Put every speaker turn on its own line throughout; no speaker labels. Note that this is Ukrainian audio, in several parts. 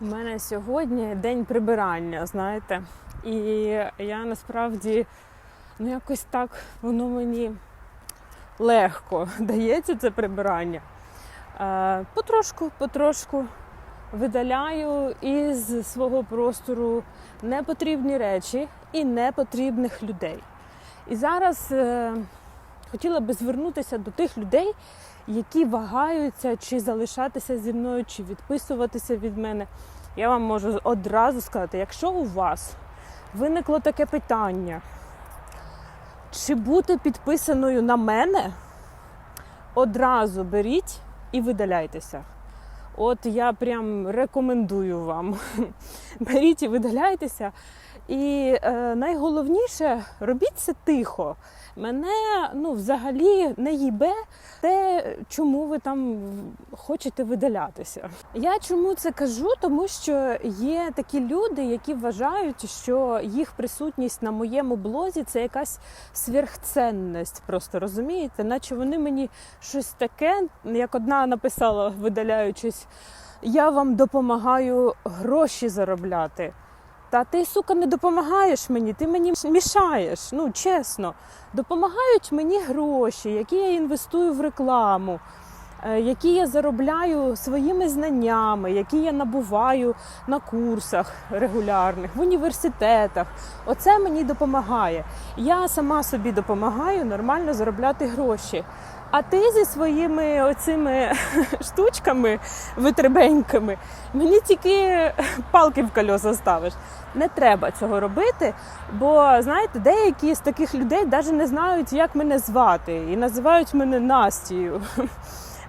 У мене сьогодні день прибирання, знаєте. І я насправді ну якось так воно мені легко дається це прибирання. Е, Потрошку, потрошку видаляю із свого простору непотрібні речі і непотрібних людей. І зараз е, хотіла би звернутися до тих людей, які вагаються, чи залишатися зі мною, чи відписуватися від мене. Я вам можу одразу сказати, якщо у вас виникло таке питання, чи бути підписаною на мене, одразу беріть і видаляйтеся. От я прям рекомендую вам. Беріть і видаляйтеся. І е, найголовніше робіть це тихо. Мене ну, взагалі не їбе те, чому ви там хочете видалятися. Я чому це кажу? Тому що є такі люди, які вважають, що їх присутність на моєму блозі це якась сверхценність. Просто розумієте, наче вони мені щось таке, як одна написала, видаляючись, я вам допомагаю гроші заробляти. Та ти, сука, не допомагаєш мені, ти мені мішаєш. Ну, чесно. Допомагають мені гроші, які я інвестую в рекламу, які я заробляю своїми знаннями, які я набуваю на курсах регулярних, в університетах. Оце мені допомагає. Я сама собі допомагаю нормально заробляти гроші. А ти зі своїми оцими штучками витребеньками мені тільки палки в кольоса ставиш. Не треба цього робити, бо знаєте, деякі з таких людей навіть не знають, як мене звати, і називають мене Настію,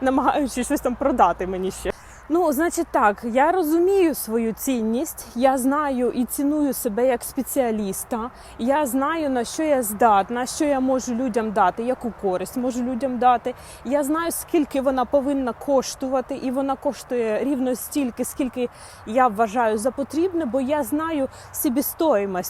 намагаючись щось там продати мені ще. Ну, значить, так, я розумію свою цінність, я знаю і ціную себе як спеціаліста. Я знаю на що я здатна, що я можу людям дати, яку користь можу людям дати. Я знаю, скільки вона повинна коштувати, і вона коштує рівно стільки, скільки я вважаю за потрібне, бо я знаю собівартість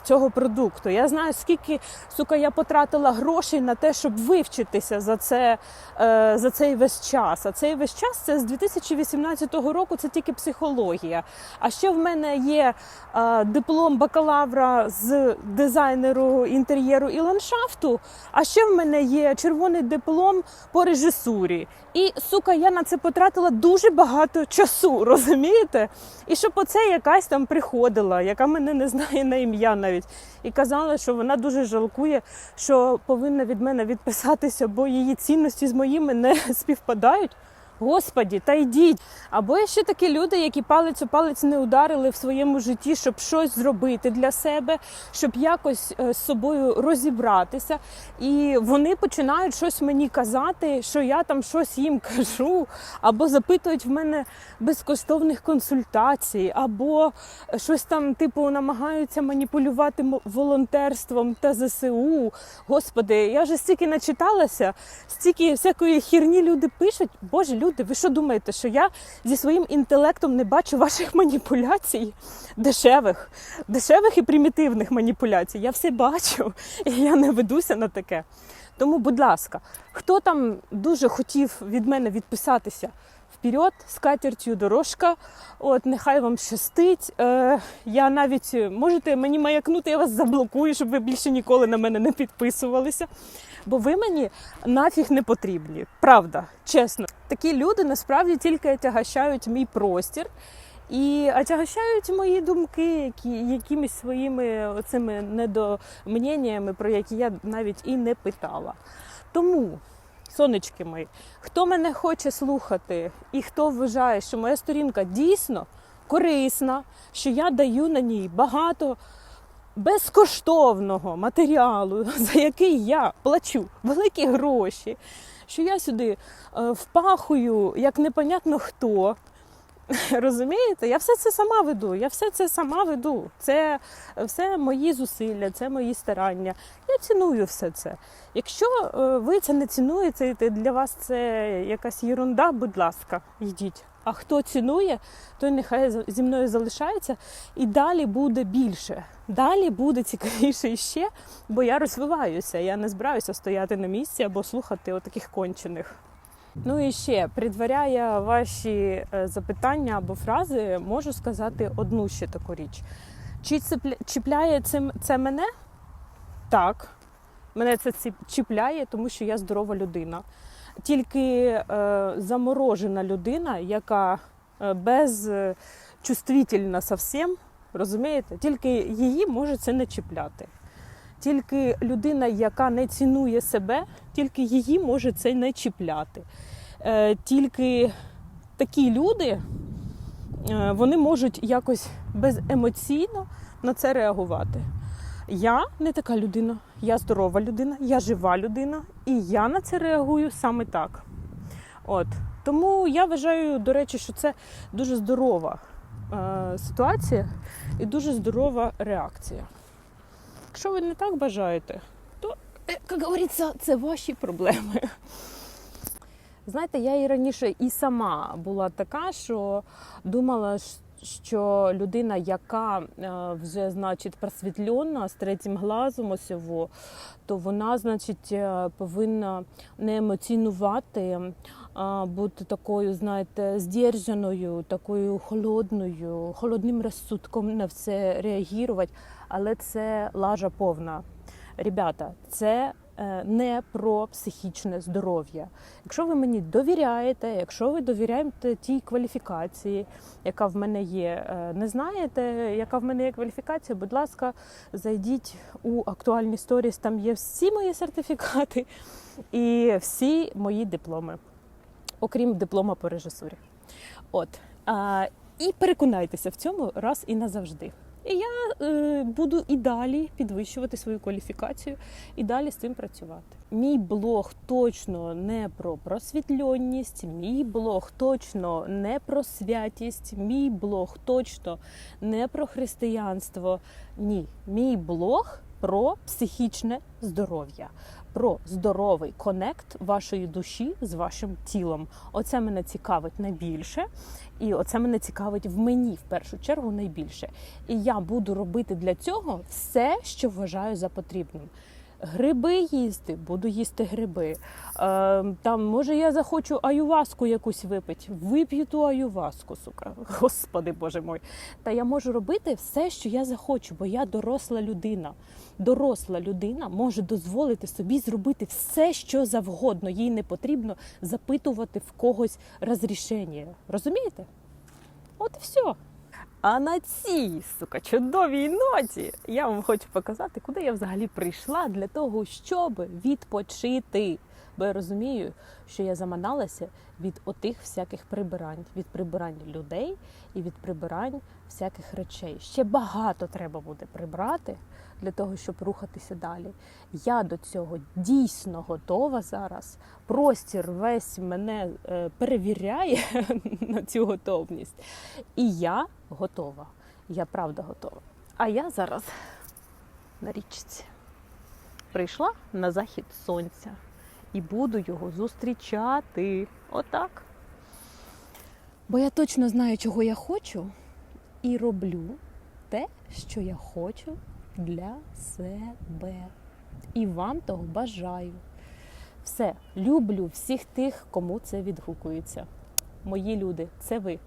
цього продукту. Я знаю, скільки сука я потратила грошей на те, щоб вивчитися за це е, за цей весь час. А цей весь час це з 2018 року. Це тільки психологія. А ще в мене є е, диплом бакалавра з дизайнеру інтер'єру і ландшафту. А ще в мене є червоний диплом по режисурі. І сука, я на це потратила дуже багато часу, розумієте? І щоб оце якась там приходила, яка мене не знає на ім'я навіть, і казала, що вона дуже жалкує, що повинна від мене відписатися, бо її цінності з моїми не співпадають. Господі, та йдіть. Або є ще такі люди, які палець у палець не ударили в своєму житті, щоб щось зробити для себе, щоб якось е, з собою розібратися. І вони починають щось мені казати, що я там щось їм кажу, або запитують в мене безкоштовних консультацій, або щось там, типу, намагаються маніпулювати волонтерством та ЗСУ. Господи, я вже стільки начиталася, стільки всякої хірні люди пишуть. Боже, люди, ви що думаєте, що я зі своїм інтелектом не бачу ваших маніпуляцій дешевих, дешевих і примітивних маніпуляцій? Я все бачу, і я не ведуся на таке. Тому, будь ласка, хто там дуже хотів від мене відписатися вперед, з катертю дорожка, от нехай вам щастить. Е, я навіть можете мені маякнути, я вас заблокую, щоб ви більше ніколи на мене не підписувалися. Бо ви мені нафіг не потрібні. Правда, чесно. Такі люди насправді тільки отягощають мій простір і отягощають мої думки, які якимись своїми оцими недомненнями, про які я навіть і не питала. Тому, сонечки мої, хто мене хоче слухати і хто вважає, що моя сторінка дійсно корисна, що я даю на ній багато безкоштовного матеріалу, за який я плачу великі гроші, що я сюди е, впахую як непонятно хто. Розумієте? Я все це сама веду. Я все це сама веду. Це все мої зусилля, це мої старання. Я ціную все це. Якщо е, ви це не цінуєте, і для вас це якась єрунда, будь ласка, йдіть. А хто цінує, той нехай зі мною залишається і далі буде більше. Далі буде цікавіше іще, бо я розвиваюся. Я не збираюся стояти на місці або слухати отаких кончених. Ну і ще предваряя ваші е, запитання або фрази, можу сказати одну ще таку річ. Чи чіпляє це, це мене? Так. Мене це чіпляє, тому що я здорова людина. Тільки е, заморожена людина, яка е, безчувствительна зовсім, розумієте? Тільки її може це не чіпляти. Тільки людина, яка не цінує себе, тільки її може це не чіпляти. Е, тільки такі люди е, вони можуть якось беземоційно на це реагувати. Я не така людина, я здорова людина, я жива людина, і я на це реагую саме так. От. Тому я вважаю, до речі, що це дуже здорова е, ситуація і дуже здорова реакція. Якщо ви не так бажаєте, то, е, як говориться, це ваші проблеми. Знаєте, я і раніше і сама була така, що думала, що людина, яка е, вже значить просвітлена з третім глазом осьово, то вона, значить, е, повинна не емоціонувати, а бути такою, знаєте, здержаною, такою холодною, холодним розсудком на все реагувати. Але це лажа повна. Ребята, це е, не про психічне здоров'я. Якщо ви мені довіряєте, якщо ви довіряєте тій кваліфікації, яка в мене є, е, не знаєте, яка в мене є кваліфікація, будь ласка, зайдіть у актуальні сторіс, там є всі мої сертифікати і всі мої дипломи, окрім диплома по режисурі. От. А, і переконайтеся в цьому раз і назавжди. І я е, буду і далі підвищувати свою кваліфікацію і далі з цим працювати. Мій блог точно не про просвітленість, мій блог точно не про святість, мій блог точно не про християнство. Ні, мій блог про психічне здоров'я, про здоровий конект вашої душі з вашим тілом. Оце мене цікавить найбільше. І оце мене цікавить в мені в першу чергу найбільше. І я буду робити для цього все, що вважаю за потрібним. Гриби їсти, буду їсти гриби. Е, там, може, я захочу аюваску якусь випити. Вип'ю ту аюваску, сука. Господи Боже мой. Та я можу робити все, що я захочу, бо я доросла людина. Доросла людина може дозволити собі зробити все, що завгодно. Їй не потрібно запитувати в когось розрішення. Розумієте? От і все. А на цій сука чудовій ноті я вам хочу показати, куди я взагалі прийшла для того, щоб відпочити. Бо я розумію, що я заманалася від отих всяких прибирань, від прибирань людей і від прибирань всяких речей. Ще багато треба буде прибрати для того, щоб рухатися далі. Я до цього дійсно готова зараз. Простір весь мене е, перевіряє на цю готовність. І я готова. Я правда готова. А я зараз на річці прийшла на захід сонця і буду його зустрічати. Отак. Бо я точно знаю, чого я хочу, і роблю те, що я хочу для себе. І вам того бажаю. Все, люблю всіх тих, кому це відгукується. Мої люди, це ви.